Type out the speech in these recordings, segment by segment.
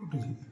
പൊട്ടിച്ചു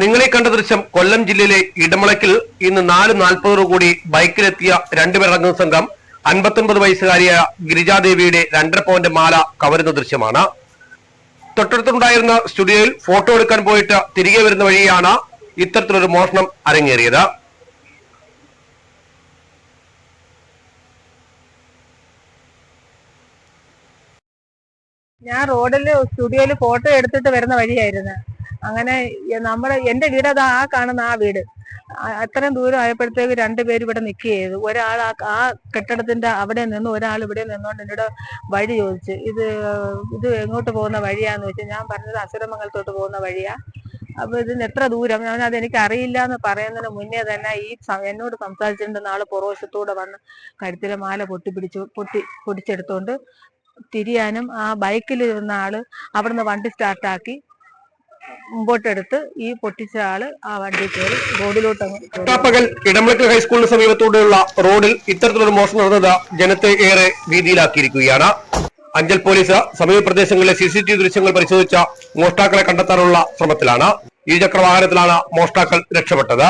നിങ്ങളെ കണ്ട ദൃശ്യം കൊല്ലം ജില്ലയിലെ ഇടമുളയ്ക്കിൽ ഇന്ന് നാല് നാൽപ്പതോടു കൂടി ബൈക്കിലെത്തിയ രണ്ടുപേരടങ്ങുന്ന സംഘം അൻപത്തൊൻപത് വയസ്സുകാരിയായ ഗിരിജാദേവിയുടെ രണ്ടര പവന്റെ മാല കവരുന്ന ദൃശ്യമാണ്. തൊട്ടടുത്തുണ്ടായിരുന്ന സ്റ്റുഡിയോയിൽ ഫോട്ടോ എടുക്കാൻ പോയിട്ട് തിരികെ വരുന്ന വഴിയാണ് ഇത്തരത്തിലൊരു മോഷണം അരങ്ങേറിയത്. ഞാൻ റോഡിൽ സ്റ്റുഡിയോയിൽ ഫോട്ടോ എടുത്തിട്ട് വരുന്ന വഴിയായിരുന്നു. അങ്ങനെ നമ്മുടെ എന്റെ വീട് അത് ആ കാണുന്ന ആ വീട്. അത്രയും ദൂരം ആയപ്പോഴത്തേക്ക് രണ്ടുപേരും ഇവിടെ നിൽക്കുക ചെയ്തു. ഒരാൾ ആ ആ കെട്ടിടത്തിന്റെ അവിടെ നിന്ന് ഒരാൾ ഇവിടെ നിന്നുകൊണ്ട് എന്നോട് വഴി ചോദിച്ചു. ഇത് ഇത് എങ്ങോട്ട് പോകുന്ന വഴിയാന്ന് വെച്ചാൽ ഞാൻ പറഞ്ഞത് അസുരമംഗലത്തോട്ട് പോകുന്ന വഴിയാ. അപ്പൊ ഇതിന് എത്ര ദൂരം? ഞാൻ അത് എനിക്ക് അറിയില്ല എന്ന് പറയുന്നതിന് മുന്നേ തന്നെ ഈ എന്നോട് സംസാരിച്ചിട്ടുണ്ട്. നാളെ പുറവശത്തൂടെ വന്ന് കഴുത്തിലെ മാല പൊട്ടി പിടിച്ചു പൊട്ടി പൊടിച്ചെടുത്തോണ്ട് തിരിയാനും ആ ബൈക്കിൽ ഇരുന്ന ആൾ അവിടുന്ന് വണ്ടി സ്റ്റാർട്ടാക്കി മുമ്പോട്ടെടുത്ത് ഈ പൊട്ടിച്ച ആൾ ആ വണ്ടി കയറി റോഡിലോട്ട് കട്ടാപ്പകൽ ഇടമുളയ്ക്കൽ ഹൈസ്കൂളിന് സമീപത്തൂടെയുള്ള റോഡിൽ ഇത്തരത്തിലൊരു മോഷണം നടന്നത് ജനത്തെ ഏറെ ഭീതിയിലാക്കിയിരിക്കുകയാണ്. അഞ്ചൽ പോലീസ് സമീപ പ്രദേശങ്ങളിലെ സി സി ടി വി ദൃശ്യങ്ങൾ പരിശോധിച്ച മോഷ്ടാക്കളെ കണ്ടെത്താനുള്ള ശ്രമത്തിലാണ്. ഇരുചക്ര വാഹനത്തിലാണ് മോഷ്ടാക്കൾ രക്ഷപ്പെട്ടത്.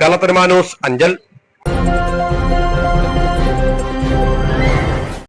കേരള ന്യൂസ് അഞ്ചൽ.